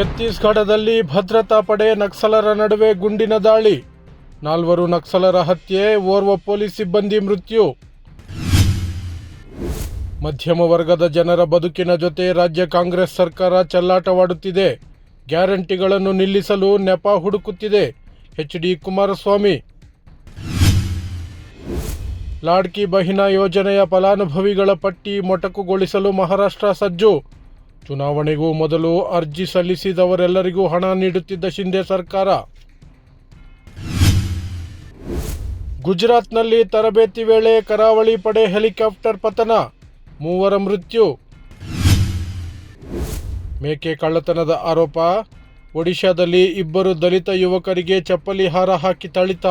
ಛತ್ತೀಸ್ಗಢದಲ್ಲಿ ಭದ್ರತಾ ಪಡೆ ನಕ್ಸಲರ ನಡುವೆ ಗುಂಡಿನ ದಾಳಿ. ನಾಲ್ವರು ನಕ್ಸಲರ ಹತ್ಯೆ, ಓರ್ವ ಪೊಲೀಸ್ ಸಿಬ್ಬಂದಿ ಮೃತ್ಯು. ಮಧ್ಯಮ ವರ್ಗದ ಜನರ ಬದುಕಿನ ಜೊತೆ ರಾಜ್ಯ ಕಾಂಗ್ರೆಸ್ ಸರ್ಕಾರ ಚೆಲ್ಲಾಟವಾಡುತ್ತಿದೆ. ಗ್ಯಾರಂಟಿಗಳನ್ನು ನಿಲ್ಲಿಸಲು ನೆಪ ಹುಡುಕುತ್ತಿದೆ ಎಚ್ ಡಿ ಕುಮಾರಸ್ವಾಮಿ. ಲಾಡ್ಕಿ ಬಹಿನಾ ಯೋಜನೆಯ ಫಲಾನುಭವಿಗಳ ಪಟ್ಟಿ ಮೊಟಕುಗೊಳಿಸಲು ಮಹಾರಾಷ್ಟ್ರ ಸಜ್ಜು. ಚುನಾವಣೆಗೂ ಮೊದಲು ಅರ್ಜಿ ಸಲ್ಲಿಸಿದವರೆಲ್ಲರಿಗೂ ಹಣ ನೀಡುತ್ತಿದ್ದ ಶಿಂದೆ ಸರ್ಕಾರ. ಗುಜರಾತ್ನಲ್ಲಿ ತರಬೇತಿ ವೇಳೆ ಕರಾವಳಿ ಪಡೆ ಹೆಲಿಕಾಪ್ಟರ್ ಪತನ, ಮೂವರ ಮೃತ್ಯು. ಮೇಕೆ ಕಳ್ಳತನದ ಆರೋಪ, ಒಡಿಶಾದಲ್ಲಿ ಇಬ್ಬರು ದಲಿತ ಯುವಕರಿಗೆ ಚಪ್ಪಲಿ ಹಾರ ಹಾಕಿ ಥಳಿತ